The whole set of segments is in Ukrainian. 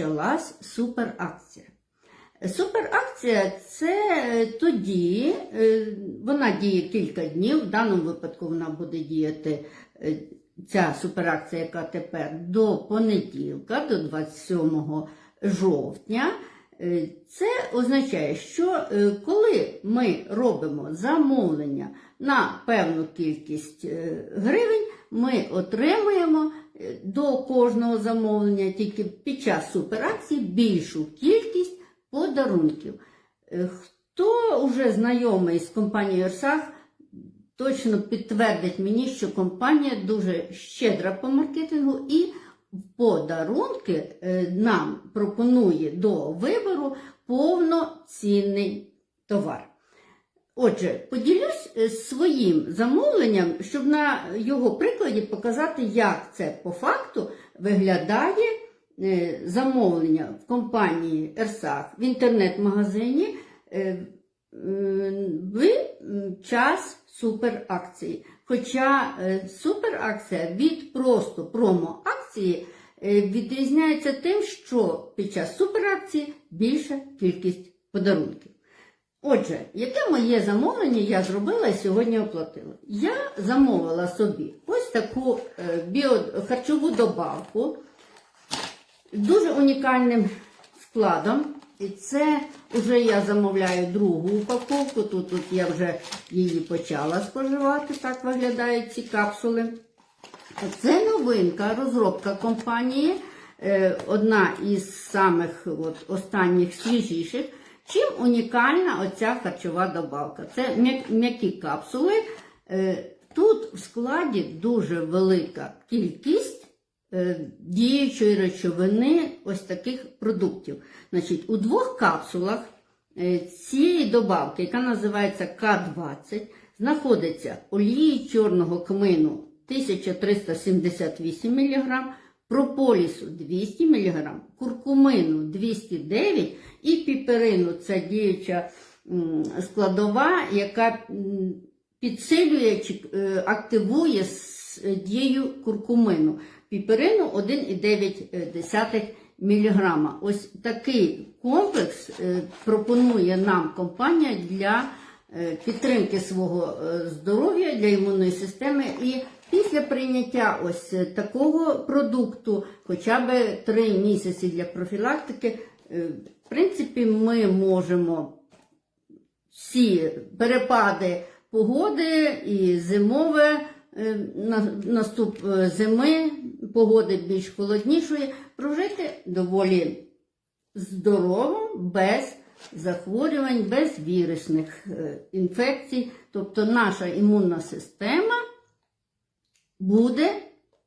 почалась суперакція. Суперакція це е, тоді, е, вона діє кілька днів, в даному випадку вона буде діяти е, ця суперакція, яка тепер до понеділка, до 27 жовтня. Це означає, що коли ми робимо замовлення на певну кількість гривень, ми отримуємо до кожного замовлення тільки під час суперакції більшу кількість подарунків. Е, Хто вже знайомий з компанією Ерсах, точно підтвердить мені, що компанія дуже щедра по маркетингу і подарунки е, нам пропонує до вибору повноцінний товар. Отже, поділюсь е, своїм замовленням, щоб на його прикладі показати, як це по факту виглядає е, замовлення в компанії Ерсах в інтернет-магазині е, в час суперакції. Хоча суперакція від просто промо-акції відрізняється тим, що під час суперакції більша кількість подарунків. Отже, яке моє замовлення я зробила і сьогодні оплатила? Я замовила собі ось таку е, біо, харчову добавку з дуже унікальним складом. І це вже я замовляю другу упаковку. Тут, тут я вже її почала споживати. Так виглядають ці капсули. Це новинка, розробка компанії, е, одна із самих от, останніх свіжіших. Чим унікальна оця харчова добавка? Це м'які капсули. Е, Тут в складі дуже велика кількість е, діючої речовини ось таких продуктів. Значить, у двох капсулах е, цієї добавки, яка називається К20, знаходиться олії чорного кмину 1378 мг, прополісу 200 мг, куркумину 209 і піперину це діюча складова, яка підсилює чи е, активує дію куркумину. Піперину 1,9 мг. Ось такий комплекс е, пропонує нам компанія для е, підтримки свого здоров'я, для імунної системи. І після прийняття ось е, такого продукту, хоча б 3 місяці для профілактики, е, в принципі, ми можемо всі перепади погоди і зимове е, наступ зими, погоди більш холоднішої, прожити доволі здорово, без захворювань, без вірусних інфекцій. Тобто наша імунна система буде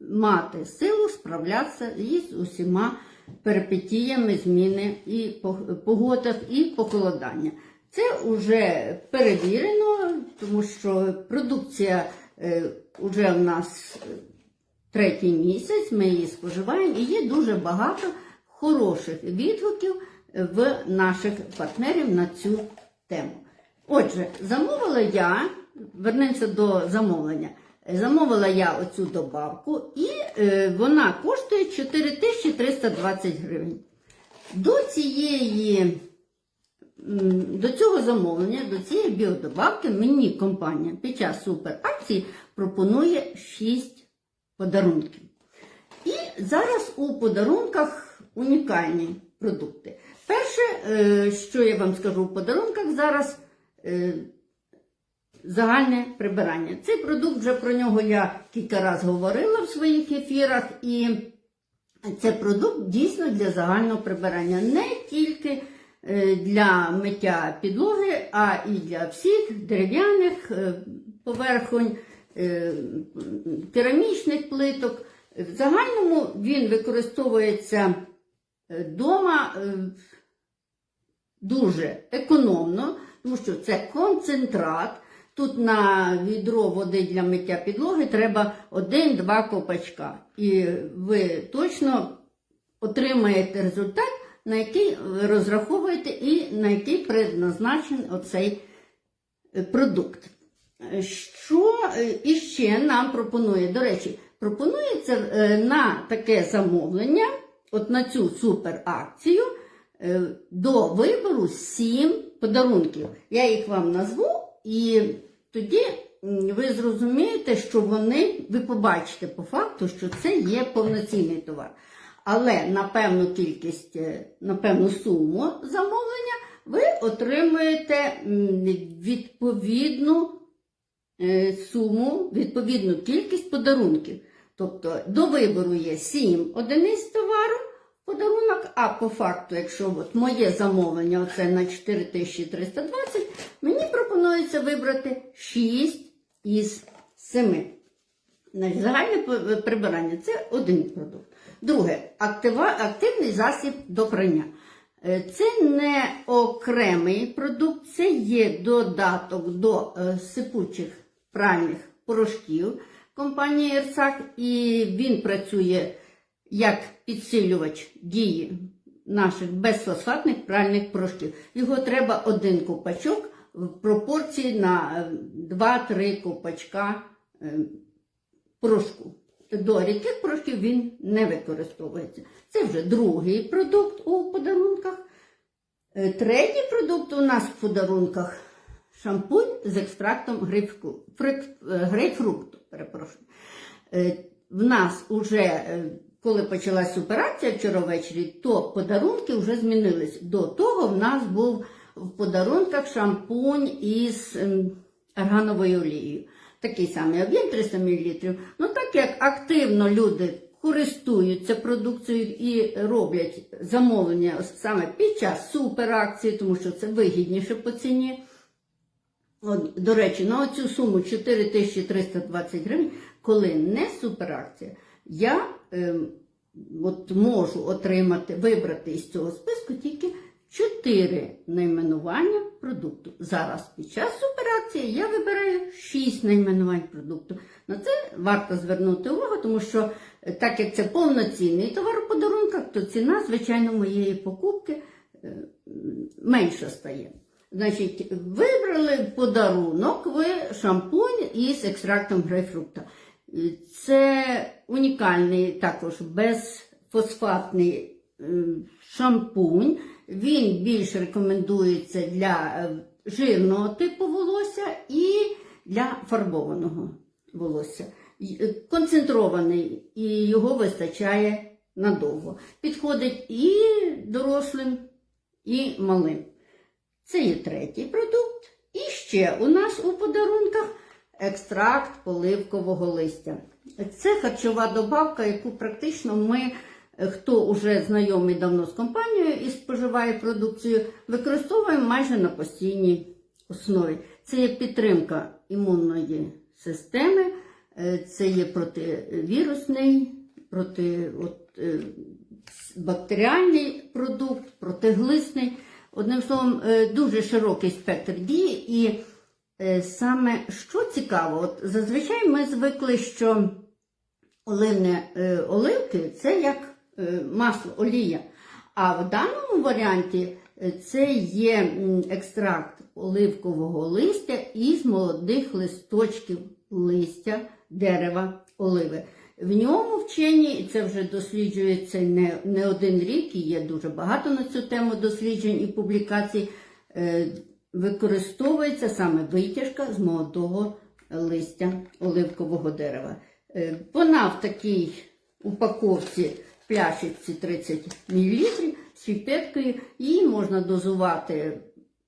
мати силу справлятися із усіма перипетіями зміни і по- погодах, і похолодання. Це вже перевірено, тому що продукція е, вже в нас е, третій місяць, ми її споживаємо, і є дуже багато хороших відгуків в наших партнерів на цю тему. Отже, замовила я, вернемося до замовлення. Замовила я оцю добавку, і е, вона коштує 4320 гривень. До цієї до цього замовлення, до цієї біодобавки мені компанія під час суперакції пропонує 6 подарунків. І зараз у подарунках унікальні продукти. Перше, е, що я вам скажу у подарунках зараз е, загальне прибирання. Цей продукт вже про нього я кілька разів говорила в своїх ефірах, і це продукт дійсно для загального прибирання. Не тільки е, для миття підлоги, а і для всіх дерев'яних е, поверхонь, е, керамічних плиток. В загальному він використовується вдома дуже економно, тому що це концентрат. Тут на відро води для миття підлоги треба один-два копачка. І ви точно отримаєте результат, на який ви розраховуєте і на який предназначений оцей е, продукт. Що е, іще нам пропонує? До речі, пропонується е, на таке замовлення от на цю суперакцію до вибору 7 подарунків. Я їх вам назву, і тоді ви зрозумієте, що вони, ви побачите по факту, що це є повноцінний товар. Але на певну кількість, е, на певну суму замовлення ви отримуєте відповідну е, суму, відповідну кількість подарунків. Тобто до вибору є 7 одиниць товару подарунок, а по факту, якщо от моє замовлення оце на 4320, мені пропонується вибрати 6 із 7. Значить, загальне прибирання це один продукт. Друге, актива, активний засіб до прання. Е, Це не окремий продукт, це є додаток до е, сипучих пральних порошків компанії Ерцак, і він працює як підсилювач дії наших безфосфатних пральних порошків. Його треба один копачок в пропорції на е, 2-3 копачка е, порошку. До рідких порошків він не використовується. Це вже другий продукт у подарунках. Е, Третій продукт у нас в подарунках шампунь з екстрактом грейпфру- е, грейпфрукту. Перепрошую. Е, В нас уже, коли почалась суперакція вчора ввечері, то подарунки вже змінились. До того в нас був в подарунках шампунь із ем, аргановою олією. Такий самий об'єм 300 мл. Ну так як активно люди користуються продукцією і роблять замовлення саме під час суперакції, тому що це вигідніше по ціні. От, до речі, на оцю суму 4320 гривень, коли не суперакція, я ем, от можу отримати, вибрати із цього списку тільки 4 найменування продукту. Зараз під час суперакції я вибираю 6 найменувань продукту. На це варто звернути увагу, тому що е, так як це повноцінний товар у подарунках, то ціна, звичайно, моєї покупки е, менша стає. Значить, вибрали подарунок ви шампунь із екстрактом грейпфрукта. Е, Це унікальний також безфосфатний шампунь. Він більш рекомендується для е, жирного типу волосся і для фарбованого волосся. Е, Концентрований і його вистачає надовго. Підходить і дорослим, і малим. Це є третій продукт. І ще у нас у подарунках екстракт поливкового листя. Це харчова добавка, яку практично ми, хто вже знайомий давно з компанією і споживає продукцію, використовуємо майже на постійній основі. Це є підтримка імунної системи, е, це є противірусний, проти, от, е, бактеріальний продукт, протиглисний. Одним словом, е, дуже широкий спектр дії. І саме що цікаво, от зазвичай ми звикли, що оливне оливки це як масло, олія. А в даному варіанті е, це є екстракт оливкового листя із молодих листочків листя дерева оливи. В ньому вчені, це вже досліджується не, не один рік, і є дуже багато на цю тему досліджень і публікацій. Е, використовується саме витяжка з молодого листя оливкового дерева. Е, вона в такій упаковці пляшечці 30 мл з піпеткою. Її можна дозувати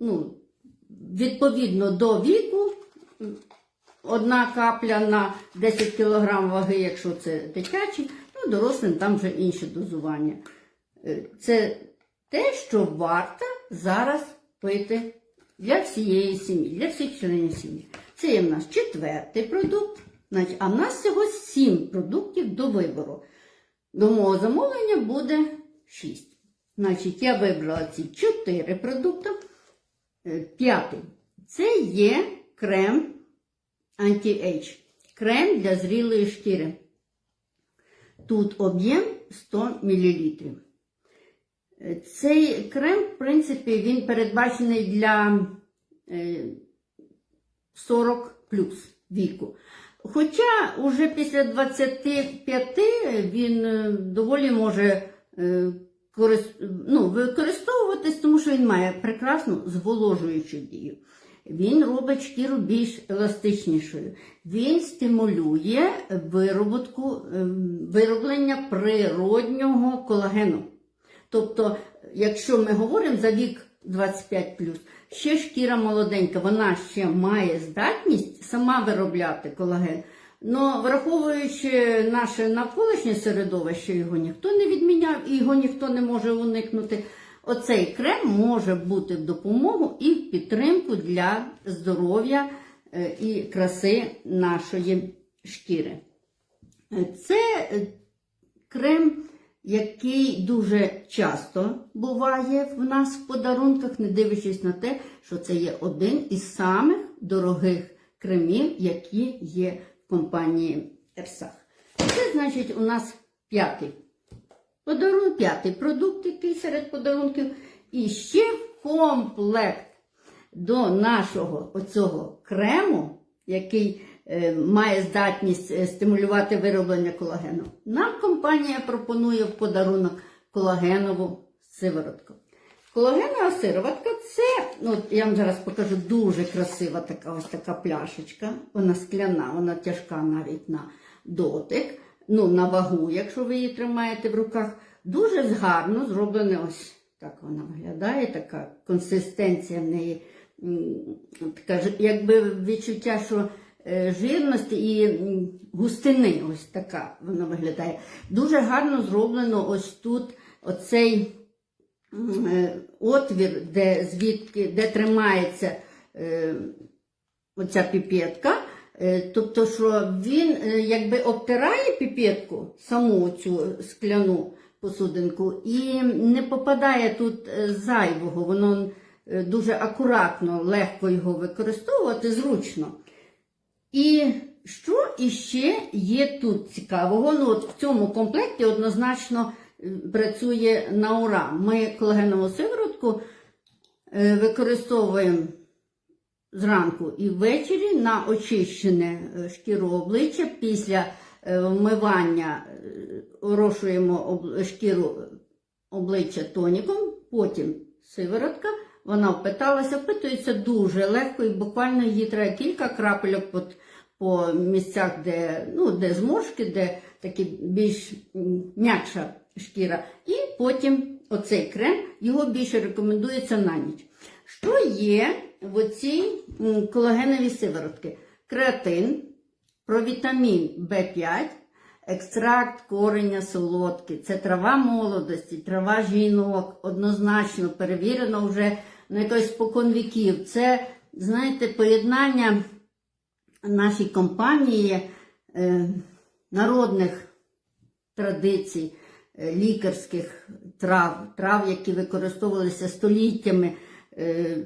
ну, відповідно до віку. Одна капля на 10 кг ваги, якщо це дитячі, ну, дорослим там вже інше дозування. Е, Це те, що варто зараз пити для всієї сім'ї, для всіх членів сім'ї. Це є в нас четвертий продукт, а в нас всього 7 продуктів до вибору. До мого замовлення буде 6. Значить, я вибрала ці 4 продукти. Е, П'ятий. Це є крем Anti-Age. Крем для зрілої шкіри. Тут об'єм 100 мл. Цей крем, в принципі, він передбачений для е, 40 плюс віку. Хоча уже після 25 він е, доволі може е, ну, використовуватись, тому що він має прекрасну зволожуючу дію. Він робить шкіру більш еластичнішою. Він стимулює вироботку, ем, вироблення природнього колагену. Тобто, якщо ми говоримо за вік 25 ще шкіра молоденька, вона ще має здатність сама виробляти колаген. Но враховуючи наше навколишнє середовище, його ніхто не відміняв і його ніхто не може уникнути. Оцей крем може бути в допомогу і в підтримку для здоров'я е, і краси нашої шкіри. Це е, крем, який дуже часто буває в нас в подарунках, не дивлячись на те, що це є один із самих дорогих кремів, які є в компанії Ерсах. Це значить у нас п'ятий подарунок, п'ятий продукт, який серед подарунків. І ще в комплект до нашого оцього крему, який має здатність е, стимулювати вироблення колагену, нам компанія пропонує в подарунок колагенову сиворотку. Колагенова сироватка це, ну я вам зараз покажу, дуже красива така ось така пляшечка. Вона скляна, вона тяжка навіть на дотик, ну на вагу, якщо ви її тримаєте в руках. Дуже гарно зроблена ось так вона виглядає, така консистенція в неї, така, якби відчуття, що е, жирності і густини, ось така вона виглядає. Дуже гарно зроблено ось тут оцей е, отвір, де, звідки, де тримається е, оця піпетка. Е, Тобто, що він е, якби обтирає піпетку, саму цю скляну посудинку, і не попадає тут е, зайвого, воно е, дуже акуратно, легко його використовувати, зручно. І що іще є тут цікавого? Ну, от в цьому комплекті однозначно е, працює на ура. Ми колагенову сиворотку е, використовуємо зранку і ввечері на очищене е, шкіру обличчя. Після вмивання орошуємо шкіру обличчя тоніком, потім сиворотка. Вона впиталася, впитується дуже легко і буквально її треба кілька крапельок по, по місцях, де, ну, де зморшки, де такі більш м'якша шкіра. І потім оцей крем, його більше рекомендується на ніч. Що є в оцій колагеновій сиворотки? Креатин, провітамін В5, екстракт кореня солодкий. Це трава молодості, трава жінок, однозначно перевірено вже на якось спокон віків. Це, знаєте, поєднання нашій компанії е, народних традицій, е, лікарських трав, трав, які використовувалися століттями е,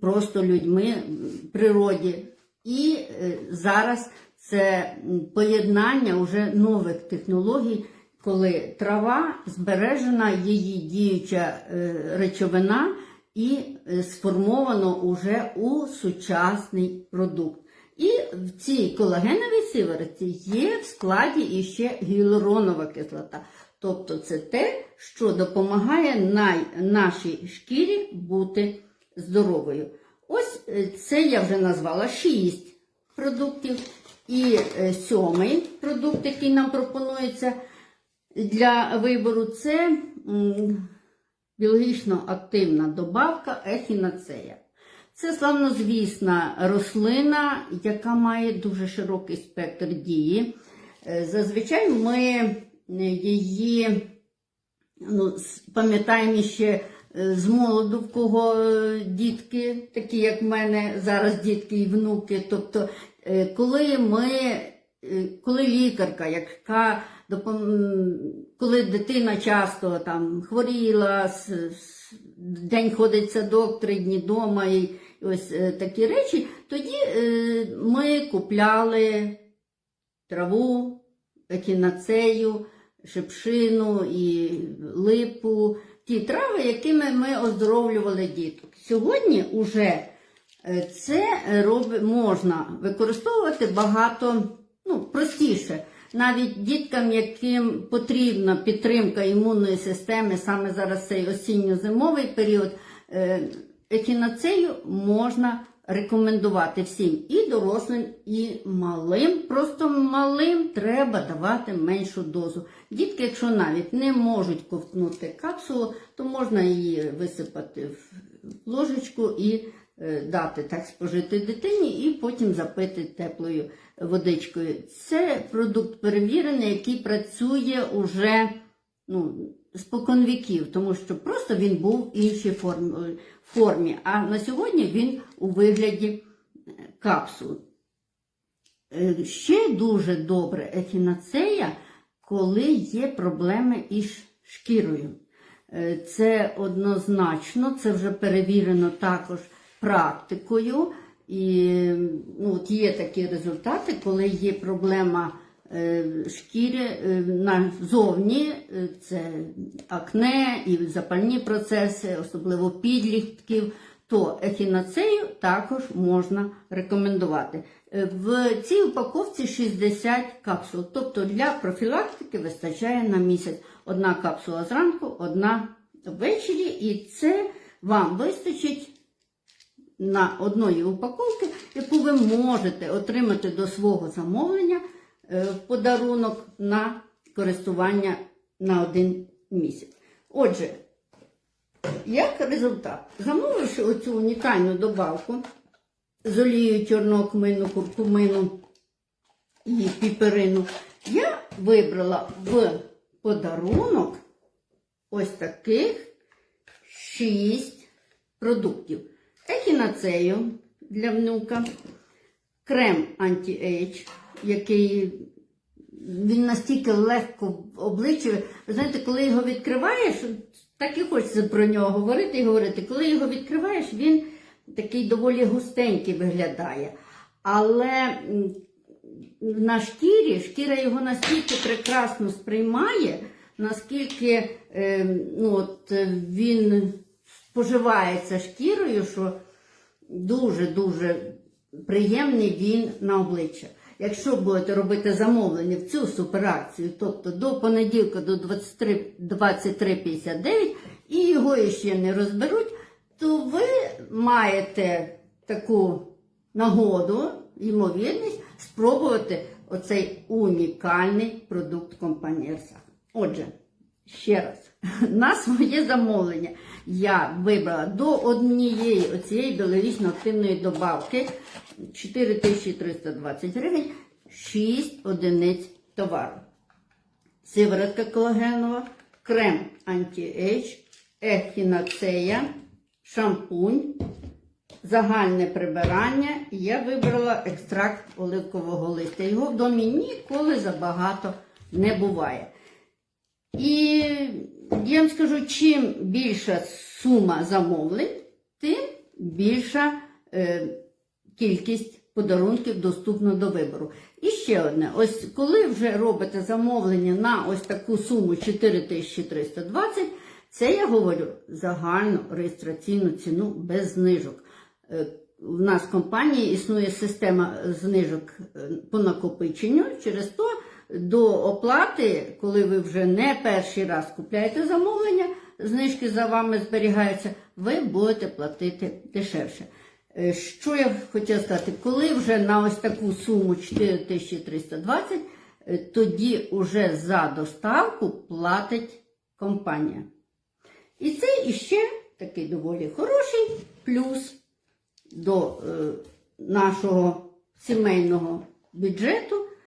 просто людьми в природі. І е, зараз це поєднання уже нових технологій, коли трава збережена, її діюча е, речовина і е, сформовано уже у сучасний продукт. І в цій колагеновій сиворотці є в складі іще гіалуронова кислота. Тобто це те, що допомагає най- нашій шкірі бути здоровою. Ось е, це я вже назвала 6 продуктів. І е, сьомий продукт, який нам пропонується для вибору, це біологічно активна добавка ехінацея. Це славнозвісна рослина, яка має дуже широкий спектр дії. Е, Зазвичай ми е, її ну, пам'ятаємо ще е, з молоду, в кого дітки, такі як в мене зараз дітки і внуки. Тобто, коли ми, коли лікарка, яка коли дитина часто там хворіла, день ходить в садок, три дні вдома і ось е, такі речі, тоді е, ми купляли траву, екінацею, шипшину і липу, ті трави, якими ми оздоровлювали діток. Сьогодні уже е, це можна використовувати багато ну, простіше. навіть діткам, яким потрібна підтримка імунної системи, саме зараз цей осінньо-зимовий період, е, ехінацею можна рекомендувати всім і дорослим, і малим. Просто малим треба давати меншу дозу. Дітки, якщо навіть не можуть ковтнути капсулу, то можна її висипати в ложечку і дати так спожити дитині, і потім запити теплою водичкою. Це продукт перевірений, який працює уже ну, споконвіків, тому що просто він був в іншій формі. А на сьогодні він у вигляді е, капсул. Е, Ще дуже добре ехінацея, коли є проблеми із шкірою. Е, Це однозначно, це вже перевірено також практикою. І ну, от є такі результати, коли є проблема е, шкіри е, назовні, е, це акне і запальні процеси, особливо підлітків, то ехінацею також можна рекомендувати. В цій упаковці 60 капсул, тобто для профілактики вистачає на місяць. Одна капсула зранку, одна ввечері, і це вам вистачить на одної упаковки, яку ви можете отримати до свого замовлення е, в подарунок на користування на один місяць. Отже, як результат, замовивши оцю унікальну добавку з олією чорного кмину, куркумину і піперину, я вибрала в подарунок ось таких шість продуктів. Ехінацею для внука, крем анті-ейдж, який він настільки легко. Ви знаєте, коли його відкриваєш, так і хочеться про нього говорити і говорити. Коли його відкриваєш, він такий доволі густенький виглядає. Але на шкірі, шкіра його настільки прекрасно сприймає, наскільки е, ну, от, він споживається шкірою, що дуже-дуже приємний він на обличчя. Якщо будете робити замовлення в цю суперакцію, тобто до понеділка до 23.59 і його ще не розберуть, то ви маєте таку нагоду, ймовірність, спробувати оцей унікальний продукт компанії Ерсак. Отже, ще раз, на своє замовлення я вибрала до однієї оцієї біологічно активної добавки 4320 гривень 6 одиниць товару. Сиворотка колагенова, крем анті-ейдж, ехінацея, шампунь, загальне прибирання. Я вибрала екстракт оливкового листя. Його в домі ніколи забагато не буває. І я вам скажу, чим більша сума замовлень, тим більша е, кількість подарунків доступна до вибору. І ще одне: ось коли вже робите замовлення на ось таку суму 4320, це я говорю загальну реєстраційну ціну без знижок. Е, В нас в компанії існує система знижок е, по накопиченню. Через то до оплати, коли ви вже не перший раз купляєте замовлення, знижки за вами зберігаються, ви будете платити дешевше. Е, Що я хотіла сказати, коли вже на ось таку суму 4320, е, тоді вже за доставку платить компанія. І це іще такий доволі хороший плюс до е, нашого сімейного бюджету.